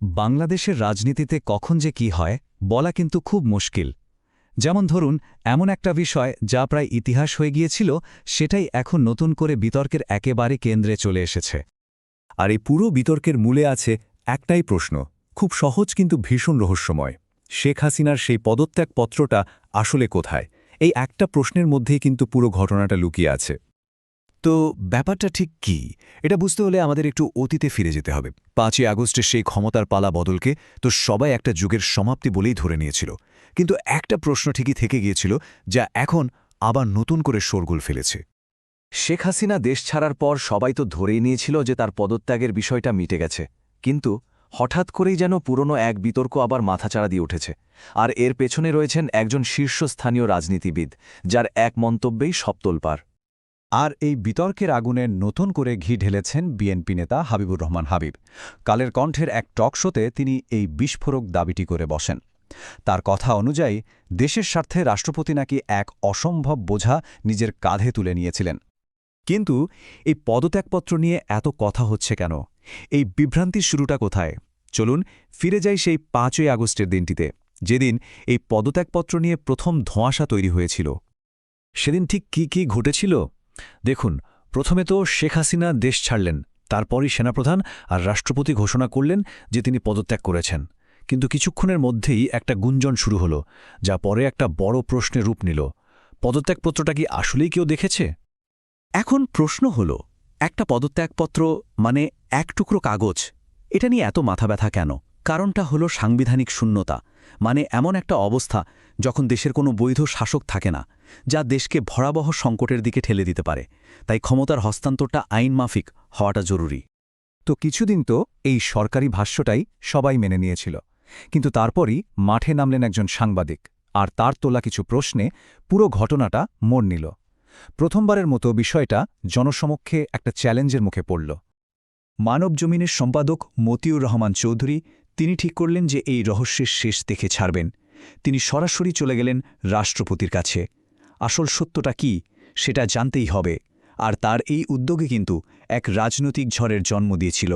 বাংলাদেশের রাজনীতিতে কখন যে কি হয়, বলা কিন্তু খুব মুশকিল। যেমন ধরুন, এমন একটা বিষয় যা প্রায় ইতিহাস হয়ে গিয়েছিল, সেটাই এখন নতুন করে বিতর্কের একেবারে কেন্দ্রে চলে এসেছে। আর এই পুরো বিতর্কের মূলে আছে একটাই প্রশ্ন, খুব সহজ কিন্তু ভীষণ রহস্যময়। শেখ হাসিনার সেই পদত্যাগ পত্রটা আসলে কোথায়? এই একটা প্রশ্নের মধ্যেই কিন্তু পুরো ঘটনাটা লুকিয়ে আছে। তো ব্যাপারটা ঠিক কি? এটা বুঝতে হলে আমাদের একটু অতীতে ফিরে যেতে হবে। পাঁচই আগস্টের সেই ক্ষমতার পালা বদলকে তো সবাই একটা যুগের সমাপ্তি বলেই ধরে নিয়েছিল। কিন্তু একটা প্রশ্ন ঠিকই থেকে গিয়েছিল যা এখন আবার নতুন করে শোরগোল ফেলেছে। শেখ হাসিনা দেশ ছাড়ার পর সবাই তো ধরেই নিয়েছিল যে তার পদত্যাগের বিষয়টা মিটে গেছে। কিন্তু হঠাৎ করেই যেন পুরনো এক বিতর্ক আবার মাথাচাড়া দিয়ে উঠেছে। আর এর পেছনে রয়েছেন একজন শীর্ষস্থানীয় রাজনীতিবিদ, যার এক মন্তব্যেই সপ্তলপার আর এই বিতর্কের আগুনে নতুন করে ঘি ঢেলেছেন বিএনপি নেতা হাবিবুর রহমান হাবিব। কালের কণ্ঠের এক টক শোতে তিনি এই বিস্ফোরক দাবিটি করে বসেন। তার কথা অনুযায়ী, দেশের স্বার্থে রাষ্ট্রপতি নাকি এক অসম্ভব বোঝা নিজের কাঁধে তুলে নিয়েছিলেন। কিন্তু এই পদত্যাগপত্র নিয়ে এত কথা হচ্ছে কেন? এই বিভ্রান্তির শুরুটা কোথায়? চলুন ফিরে যাই সেই পাঁচই আগস্টের দিনটিতে, যেদিন এই পদত্যাগপত্র নিয়ে প্রথম ধোঁয়াশা তৈরি হয়েছিল। সেদিন ঠিক কি কি ঘটেছিল? দেখুন, প্রথমে তো শেখ হাসিনা দেশ ছাড়লেন, তারপরই সেনাপ্রধান আর রাষ্ট্রপতি ঘোষণা করলেন যে তিনি পদত্যাগ করেছেন। কিন্তু কিছুক্ষণের মধ্যেই একটা গুঞ্জন শুরু হলো, যা পরে একটা বড় প্রশ্নে রূপ নিল। পদত্যাগপত্রটা কি আসলেই কেউ দেখেছে? এখন প্রশ্ন হল, একটা পদত্যাগপত্র মানে এক টুকরো কাগজ, এটা নিয়ে এত মাথা ব্যথা কেন? কারণটা হলো সাংবিধানিক শূন্যতা। মানে এমন একটা অবস্থা যখন দেশের কোনো বৈধ শাসক থাকে না, যা দেশকে ভরাবহ সংকটের দিকে ঠেলে দিতে পারে। তাই ক্ষমতার হস্তান্তরটা আইন মাফিক হওয়াটা জরুরি। তো কিছুদিন তো এই সরকারি ভাষ্যটাই সবাই মেনে নিয়েছিল। কিন্তু তারপরই মাঠে নামলেন একজন সাংবাদিক আর তার তোলা কিছু প্রশ্নে পুরো ঘটনাটা মোড় নিল। প্রথমবারের মতো বিষয়টা জনসমক্ষে একটা চ্যালেঞ্জের মুখে পড়ল। মানব জমিনের সম্পাদক মতিউর রহমান চৌধুরী তিনি ঠিক করলেন যে এই রহস্যের শেষ দেখে ছাড়বেন। তিনি সরাসরি চলে গেলেন রাষ্ট্রপতির কাছে। আসল সত্যটা কি, সেটা জানতেই হবে। আর তার এই উদ্যোগে কিন্তু এক রাজনৈতিক ঝড়ের জন্ম দিয়েছিল।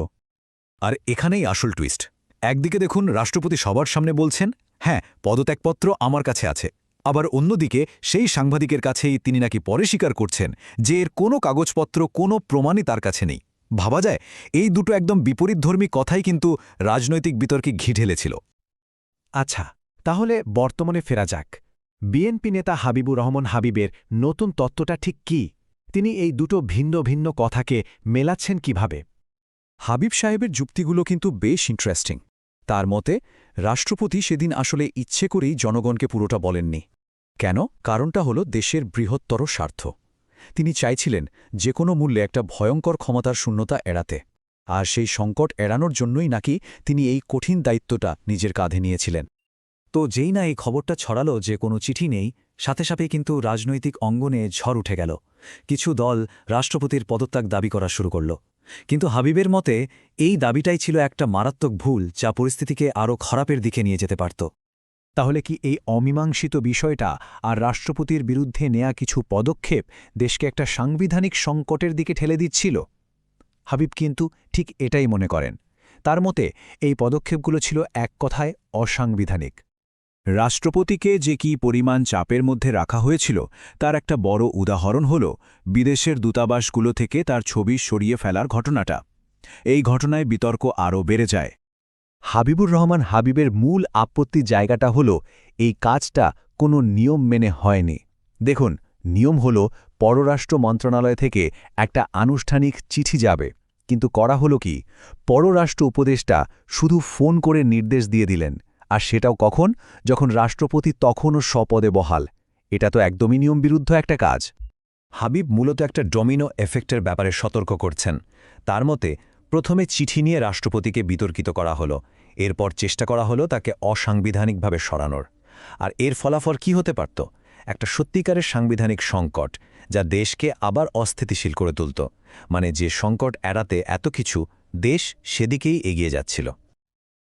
আর এখানেই আসল টুইস্ট একদিকে দেখুন, রাষ্ট্রপতি সবার সামনে বলছেন হ্যাঁ পদত্যাগপত্র আমার কাছে আছে। আবার অন্যদিকে, সেই সাংবাদিকের কাছেই তিনি নাকি পরে স্বীকার করছেন যে এর কোনো কাগজপত্র, কোনো প্রমাণই তার কাছে নেই। ভাবা যায়, এই দুটো একদম বিপরীতধর্মী কথাই কিন্তু রাজনৈতিক বিতর্কে ঘি ঢেলেছিল। আচ্ছা তাহলে বর্তমানে ফেরা যাক। বিএনপি নেতা হাবিবুর রহমান হাবিবের নতুন তত্ত্বটা ঠিক কি? তিনি এই দুটো ভিন্ন ভিন্ন কথাকে মেলাচ্ছেন কীভাবে? হাবিব সাহেবের যুক্তিগুলো কিন্তু বেশ ইন্টারেস্টিং তার মতে, রাষ্ট্রপতি সেদিন আসলে ইচ্ছে করেই জনগণকে পুরোটা বলেননি। কেন? কারণটা হল দেশের বৃহত্তর স্বার্থ। তিনি চাইছিলেন যে কোনো মূল্যে একটা ভয়ঙ্কর ক্ষমতার শূন্যতা এড়াতে, আর সেই সংকট এড়ানোর জন্যই নাকি তিনি এই কঠিন দায়িত্বটা নিজের কাঁধে নিয়েছিলেন। তো যেই না এই খবরটা ছড়ালো যে কোনো চিঠি নেই, সাথে সাথে কিন্তু রাজনৈতিক অঙ্গনে ঝড় উঠে গেল। কিছু দল রাষ্ট্রপতির পদত্যাগ দাবি করা শুরু করল। কিন্তু হাবিবের মতে, এই দাবিটাই ছিল একটা মারাত্মক ভুল যা পরিস্থিতিকে আরও খারাপের দিকে নিয়ে যেতে পারত। তাহলে কি এই অমীমাংসিত বিষয়টা আর রাষ্ট্রপতির বিরুদ্ধে নেয়া কিছু পদক্ষেপ দেশকে একটা সাংবিধানিক সংকটের দিকে ঠেলে দিচ্ছিল? হাবিব কিন্তু ঠিক এটাই মনে করেন। তার মতে, এই পদক্ষেপগুলো ছিল এক কথায় অসাংবিধানিক। রাষ্ট্রপতিকে যে কি পরিমাণ চাপের মধ্যে রাখা হয়েছিল, তার একটা বড় উদাহরণ হল বিদেশের দূতাবাসগুলো থেকে তার ছবি সরিয়ে ফেলার ঘটনাটা। এই ঘটনায় বিতর্ক আরও বেড়ে যায়। হাবিবুর রহমান হাবিবের মূল আপত্তি জায়গাটা হল, এই কাজটা কোনো নিয়ম মেনে হয়নি। দেখুন, নিয়ম হল, পররাষ্ট্র মন্ত্রণালয় থেকে একটা আনুষ্ঠানিক চিঠি যাবে। কিন্তু করা হলো কি? পররাষ্ট্র উপদেষ্টা শুধু ফোন করে নির্দেশ দিয়ে দিলেন। আর সেটাও কখন? যখন রাষ্ট্রপতি তখনও স্বপদে বহাল। এটা তো একদমই নিয়ম বিরুদ্ধ একটা কাজ। হাবিব মূলত একটা ডমিনো এফেক্টের ব্যাপারে সতর্ক করছেন। তার মতে প্রথমে চিঠি নিয়ে রাষ্ট্রপতিকে বিতর্কিত করা হলো। এরপর চেষ্টা করা হলো তাকে অসাংবিধানিকভাবে সরানোর। আর এর ফলাফল কি হতে পারত? একটা সত্যিকারের সাংবিধানিক সংকট, যা দেশকে আবার অস্থিতিশীল করে তুলত। মানে যে সংকট এড়াতে এত কিছু, দেশ সেদিকেই এগিয়ে যাচ্ছিল।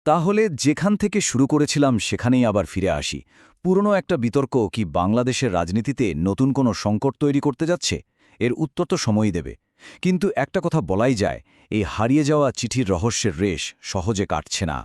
তাহলে যেখান থেকে শুরু করেছিলাম সেখানেই আবার ফিরে আসি। পুরনো একটা বিতর্ক কি বাংলাদেশের রাজনীতিতে নতুন কোনো সংকট তৈরি করতে যাচ্ছে? এর উত্তর তো সময়ই দেবে। কিন্তু একটা কথা বলাই যায় এই হারিয়ে যাওয়া চিঠির রহস্যের রেশ সহজে কাটছে না।